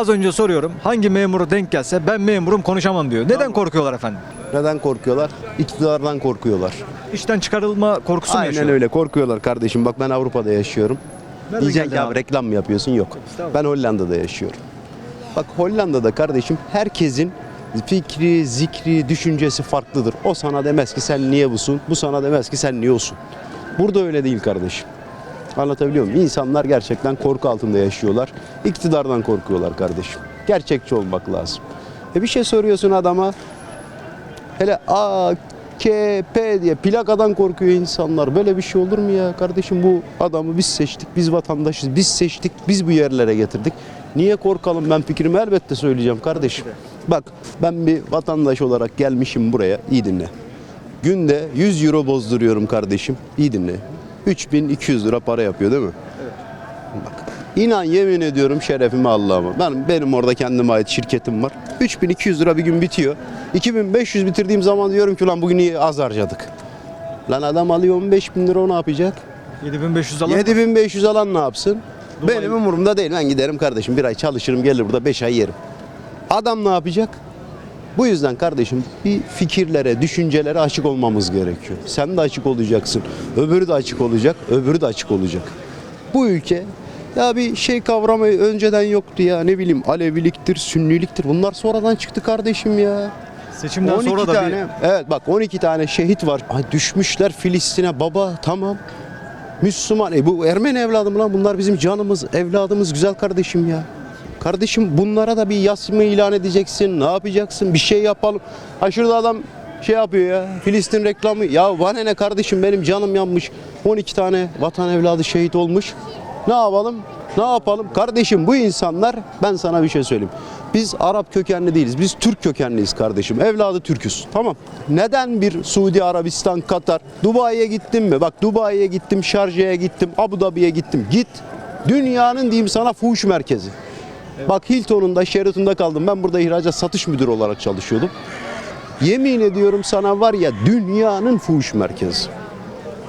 Az önce soruyorum hangi memuru denk gelse ben memurum konuşamam diyor. Neden korkuyorlar efendim? Neden korkuyorlar? İktidardan korkuyorlar. İşten çıkarılma korkusu mu Aynen yaşıyor? öyle korkuyorlar kardeşim. Bak ben Avrupa'da yaşıyorum. Nereden geldin ki abi reklam mı yapıyorsun? Yok. Ben Hollanda'da yaşıyorum. Bak Hollanda'da kardeşim herkesin fikri, zikri, düşüncesi farklıdır. O sana demez ki sen niye busun? Bu sana demez ki sen niye olsun? Burada öyle değil kardeşim. Anlatabiliyor muyum? İnsanlar gerçekten korku altında yaşıyorlar. İktidardan korkuyorlar kardeşim. Gerçekçi olmak lazım. E bir şey soruyorsun adama. Hele A, K, P diye plakadan korkuyor insanlar. Böyle bir şey olur mu ya? Kardeşim bu adamı biz seçtik, biz vatandaşız, biz seçtik, biz bu yerlere getirdik. Niye korkalım? Ben fikrimi elbette söyleyeceğim kardeşim. Bak ben bir vatandaş olarak gelmişim buraya. İyi dinle. Günde 100 euro bozduruyorum kardeşim. İyi dinle. 3200 lira para yapıyor değil mi? Bak. İnan yemin ediyorum şerefimi Allah'ıma. Ben benim orada kendime ait şirketim var. 3200 lira bir gün bitiyor. 2500 bitirdiğim zaman diyorum ki lan bugün iyi az harcadık. Lan adam alıyor 15 bin lira o ne yapacak? 7500 alan 7500 alan ne yapsın? Dubai- Benim umurumda değil. Ben giderim kardeşim bir ay çalışırım gelir burada 5 ay yerim. Adam ne yapacak? Bu yüzden kardeşim bir fikirlere, düşüncelere açık olmamız gerekiyor. Sen de açık olacaksın. Öbürü de açık olacak, öbürü de açık olacak. Bu ülke ya bir şey kavramı önceden yoktu ya ne bileyim Aleviliktir, Sünniliktir. Bunlar sonradan çıktı kardeşim ya. seçimden 12 sonra da tane, evet bak 12 tane şehit var. Ay, düşmüşler Filistin'e baba tamam. Müslüman. E bu Ermeni evladı mı lan? Bunlar bizim canımız, evladımız, güzel kardeşim ya. Kardeşim bunlara da bir yas mı ilan edeceksin? Ne yapacaksın? Bir şey yapalım. Ha şurada adam şey yapıyor ya. Filistin reklamı. Ya bana ne kardeşim benim canım yanmış. 12 tane vatan evladı şehit olmuş. Ne yapalım? Ne yapalım? Kardeşim bu insanlar ben sana bir şey söyleyeyim. Biz Arap kökenli değiliz. Biz Türk kökenliyiz kardeşim. Evladı Türküz. Tamam. Neden bir Suudi Arabistan, Katar, Dubai'ye gittim mi? Bak Dubai'ye gittim, Şarja'ya gittim, Abu Dhabi'ye gittim. Git. Dünyanın diyeyim sana fuhuş merkezi. Bak Hilton'un da Sheraton'da kaldım. Ben burada ihracat satış müdürü olarak çalışıyordum. Yemin ediyorum sana var ya dünyanın fuhuş merkezi.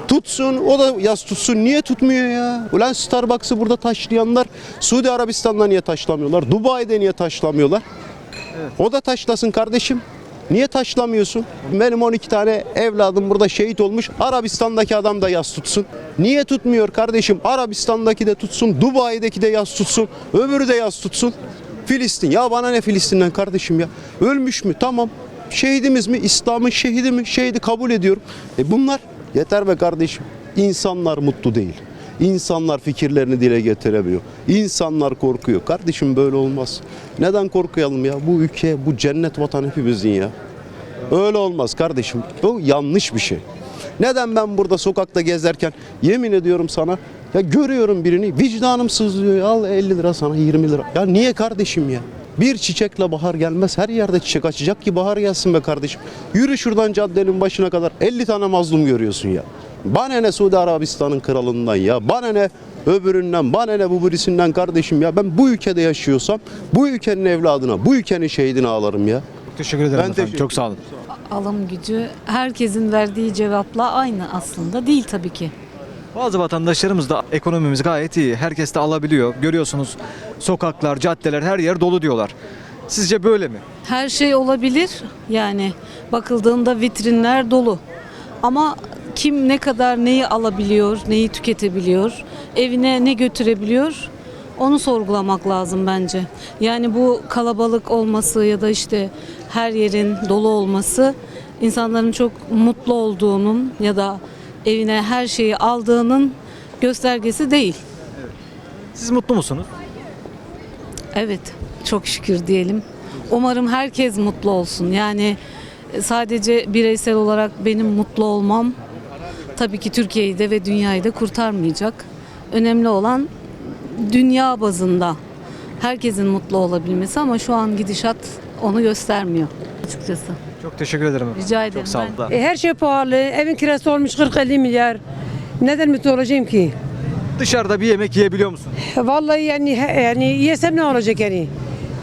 Tutsun o da yaz tutsun. Niye tutmuyor ya? Ulan Starbucks'ı burada taşlayanlar Suudi Arabistan'da niye taşlamıyorlar? Dubai'de niye taşlamıyorlar? O da taşlasın kardeşim. Niye taşlamıyorsun? Benim 12 tane evladım burada şehit olmuş. Arabistan'daki adam da yaz tutsun. Niye tutmuyor kardeşim? Arabistan'daki de tutsun, Dubai'deki de yaz tutsun, öbürü de yaz tutsun. Filistin. Ya bana ne Filistin'den kardeşim ya? Ölmüş mü? Tamam. Şehidimiz mi? İslam'ın şehidi mi? Şehidi kabul ediyorum. E bunlar yeter be kardeşim. İnsanlar mutlu değil. İnsanlar fikirlerini dile getiremiyor. İnsanlar korkuyor. Kardeşim böyle olmaz. Neden korkuyalım ya? Bu ülke, bu cennet vatan hepimizin ya. Öyle olmaz kardeşim. Bu yanlış bir şey. Neden ben burada sokakta gezerken yemin ediyorum sana ya görüyorum birini vicdanım sızlıyor al 50 lira sana 20 lira. Ya niye kardeşim ya? Bir çiçekle bahar gelmez. Her yerde çiçek açacak ki bahar gelsin be kardeşim. Yürü şuradan caddenin başına kadar 50 tane mazlum görüyorsun ya. Bana ne Suudi Arabistan'ın kralından ya. Bana ne öbüründen, bana ne bu birisinden kardeşim ya. Ben bu ülkede yaşıyorsam bu ülkenin evladına, bu ülkenin şehidine ağlarım ya. Teşekkür ederim Ben efendim. teşekkür Çok sağ olun. alım gücü herkesin verdiği cevapla aynı aslında. Değil tabii ki. Bazı vatandaşlarımız da ekonomimiz gayet iyi. Herkes de alabiliyor. Görüyorsunuz sokaklar, caddeler her yer dolu diyorlar. Sizce böyle mi? Her şey olabilir. Yani bakıldığında vitrinler dolu. Ama kim ne kadar neyi alabiliyor, neyi tüketebiliyor, evine ne götürebiliyor onu sorgulamak lazım bence. Yani bu kalabalık olması ya da işte her yerin dolu olması insanların çok mutlu olduğunun ya da evine her şeyi aldığının göstergesi değil. Siz mutlu musunuz? Evet, çok şükür diyelim. Umarım herkes mutlu olsun. Yani sadece bireysel olarak benim mutlu olmam tabii ki Türkiye'yi de ve dünyayı da kurtarmayacak. Önemli olan dünya bazında herkesin mutlu olabilmesi ama şu an gidişat onu göstermiyor açıkçası. Çok teşekkür ederim. Rica ederim. Çok sağ olun. E, her şey pahalı. Evin kirası olmuş 40-50 milyar. Neden mutlu olacağım ki? Dışarıda bir yemek yiyebiliyor musun? E, Vallahi yani yani yesem ne olacak yani?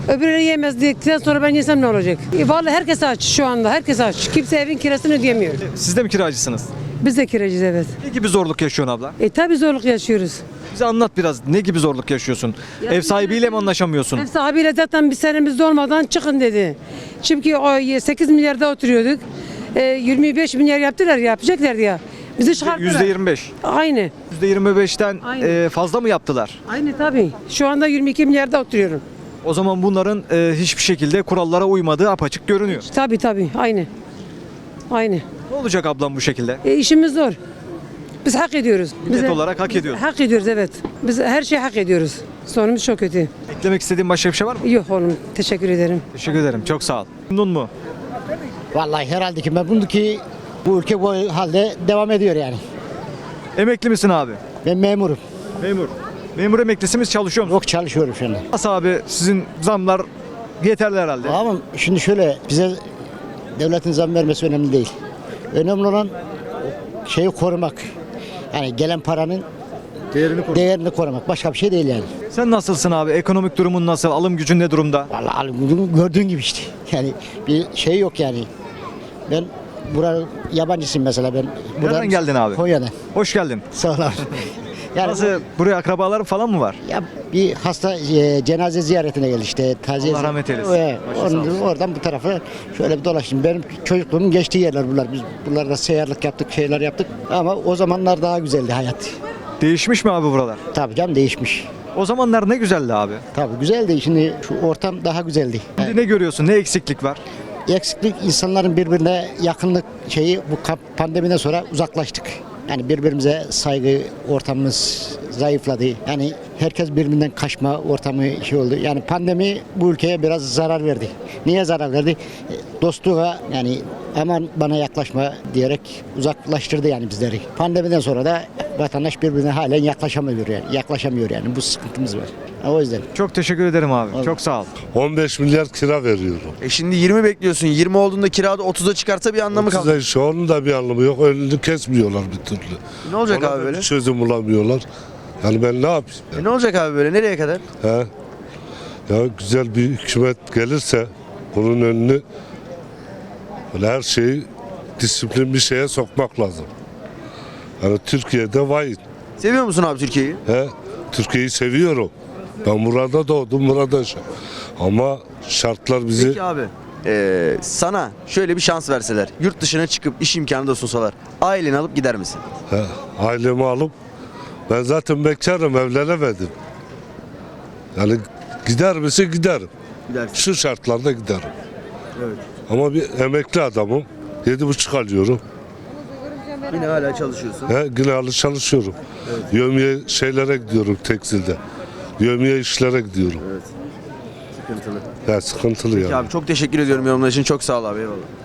Öbürleri yemez dedikten sonra ben yesem ne olacak? E, vallahi herkes aç şu anda. Herkes aç. Kimse evin kirasını ödeyemiyor. Siz de mi kiracısınız? Biz de kiracıyız evet. Ne gibi zorluk yaşıyorsun abla? E tabi zorluk yaşıyoruz. Bize anlat biraz ne gibi zorluk yaşıyorsun? Ev sahibiyle mi anlaşamıyorsun? Ev sahibiyle zaten bir senemiz olmadan çıkın dedi. Çünkü o 8 milyarda oturuyorduk. E, 25 milyar yaptılar yapacaklar ya. Bizi çıkarttılar. %25. Aynı. %25'ten Aynen. e, fazla mı yaptılar? Aynı tabii. Şu anda 22 milyarda oturuyorum. O zaman bunların e, hiçbir şekilde kurallara uymadığı apaçık görünüyor. Tabii tabii. Aynı. Aynı. Ne olacak ablam bu şekilde? E, işimiz zor. Biz hak ediyoruz. Millet Biz- olarak hak ediyoruz. Hak ediyoruz evet. Biz her şeyi hak ediyoruz. Sonumuz çok kötü. Eklemek istediğin başka bir şey var mı? Yok oğlum. Teşekkür ederim. Teşekkür ederim. Çok sağ ol. Memnun mu? Vallahi herhalde ki memnunum ki bu ülke bu halde devam ediyor yani. Emekli misin abi? Ben memurum. Memur. Memur emeklisimiz çalışıyor musun? Yok çalışıyorum şu anda. Nasıl abi sizin zamlar yeterli herhalde. Ama şimdi şöyle bize devletin zam vermesi önemli değil. Önemli olan şeyi korumak. Yani gelen paranın Değerini koru. değerini korumak. Başka bir şey değil yani. Sen nasılsın abi? Ekonomik durumun nasıl? Alım gücün ne durumda? Vallahi alım gücüm gördüğün gibi işte. Yani bir şey yok yani. Ben burada yabancısıyım mesela ben. Nereden geldin abi? Konya'dan. Hoş geldin. Sağ ol abi. Yani Nasıl? Buraya akrabalar falan mı var? Ya bir hasta e, cenaze ziyaretine geldi işte. Taziye Allah rahmet eylesin. Sağ onun- oradan bu tarafa şöyle bir dolaştım. Benim çocukluğumun geçtiği yerler bunlar. Biz buralarda seyahatlik yaptık, şeyler yaptık. Ama o zamanlar daha güzeldi hayat. Değişmiş mi abi buralar? Tabii canım değişmiş. O zamanlar ne güzeldi abi. Tabii güzeldi. Şimdi şu ortam daha güzeldi. Şimdi ne görüyorsun? Ne eksiklik var? Eksiklik insanların birbirine yakınlık şeyi bu pandemiden sonra uzaklaştık. Yani birbirimize saygı ortamımız zayıfladı. Yani herkes birbirinden kaçma ortamı şey oldu. Yani pandemi bu ülkeye biraz zarar verdi. Niye zarar verdi? Dostluğa yani aman bana yaklaşma diyerek uzaklaştırdı yani bizleri. Pandemiden sonra da vatandaş birbirine halen yaklaşamıyor yani. Yaklaşamıyor yani. Bu sıkıntımız var. O yüzden. Çok teşekkür ederim abi. Çok sağ ol. 15 milyar kira veriyorum. E şimdi 20 bekliyorsun. 20 olduğunda kirada 30'a çıkarsa bir anlamı kalmıyor. İşte onun da bir anlamı yok. Önünü kesmiyorlar bir türlü. Ne olacak Ona abi böyle? Çözüm bulamıyorlar. Yani ben ne yapayım? E ne olacak abi böyle? Nereye kadar? He? Ya güzel bir hükümet gelirse bunun önünü böyle her şeyi disiplin bir şeye sokmak lazım. Yani Türkiye'de vay. Seviyor musun abi Türkiye'yi? He? Türkiye'yi seviyorum. Ben burada doğdum, burada yaşadım. Ama şartlar bizi Peki abi. e, sana şöyle bir şans verseler. Yurt dışına çıkıp iş imkanı da sunsalar. Aileni alıp gider misin? He, ailemi alıp ben zaten bekarım evlenemedim. Yani gider misin giderim. Gidersin. Şu şartlarda giderim. Evet. Ama bir emekli adamım. Yedi buçuk alıyorum. Yine hala çalışıyorsun. He, günahlı çalışıyorum. Yömiye şeylere gidiyorum tekstilde. Yömiye işlere gidiyorum. Sıkıntılı. Ya sıkıntılı Peki yani. abi çok teşekkür ediyorum yorumlar için. Çok sağ ol abi. Eyvallah.